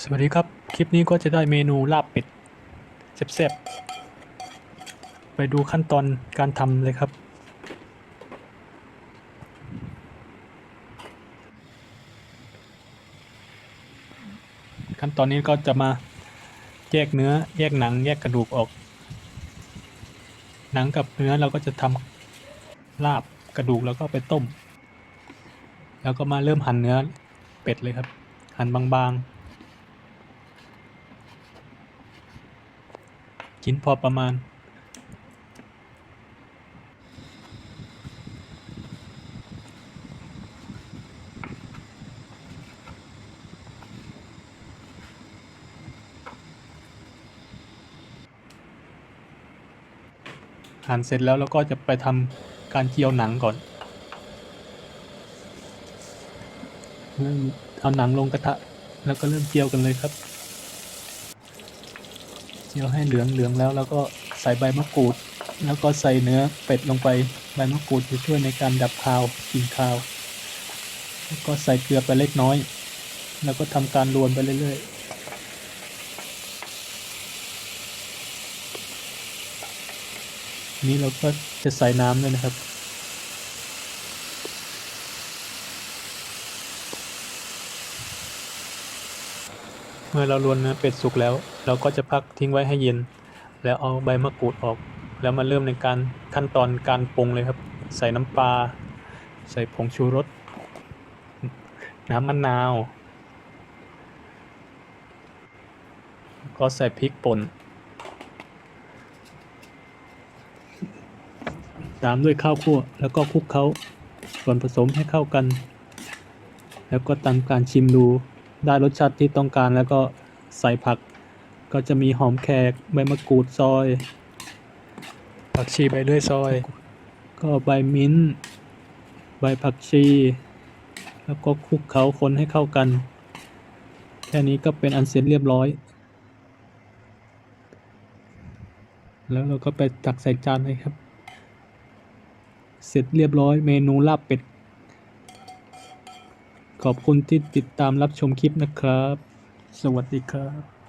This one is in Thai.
สวัสดีครับ คลิปนี้ก็จะได้เมนูลาบเป็ดแซ่บๆไปดูขั้นตอนการทำเลยครับ ขั้นตอนนี้ก็จะมาแยกเนื้อแยกหนังแยกกระดูกออก หนังกับเนื้อเราก็จะทำลาบกระดูกแล้วก็ไปต้ม แล้วก็มาเริ่มหั่นเนื้อเป็ดเลยครับ หั่นบางๆ ชิ้นพอประมาณ หั่นเสร็จแล้วเราก็จะไปทำการเจียวหนังก่อนเริ่มเอาหนังลงกระทะ แล้วก็เริ่มเจียวกันเลยครับ เจียวให้เหลืองเหลืองแล้ว แล้วก็ใส่ใบมะกรูด แล้วก็ใส่เนื้อเป็ดลงไปใบมะกรูดจะช่วยในการดับคาวกลิ่นคาว แล้วก็ใส่เกลือไปเล็กน้อย แล้วก็ทำการรวนไปเรื่อยๆนี้เราก็จะใส่น้ำด้วยนะครับ เมื่อเรารวนเนื้อเป็ดสุกแล้ว เราก็จะพักทิ้งไว้ให้เย็น แล้วเอาใบมะกรูดออก แล้วมาเริ่มในการขั้นตอนการปรุงเลยครับ ใส่น้ำปลาใส่ผงชูรส น้ำมะนาว ก็ใส่พริกป่น ตามด้วยข้าวคั่ว แล้วก็คลุกเคล้าส่วนผสมให้เข้ากัน แล้วก็ตามการชิมดูได้รสชาติที่ต้องการแล้วก็ใส่ผัก ก็จะมีหอมแขกใบมะกรูดซอย ผักชีใบเลื่อยซอย ก็ใบมิ้นท์ใบผักชี แล้วก็คลุกเคล้าคนให้เข้ากัน แค่นี้ก็เป็นอันเสร็จเรียบร้อย แล้วเราก็ไปตักใส่จานเลยครับ เสร็จเรียบร้อยเมนูลาบเป็ด ขอบคุณที่ติดตามรับชมคลิปนะครับ สวัสดีครับ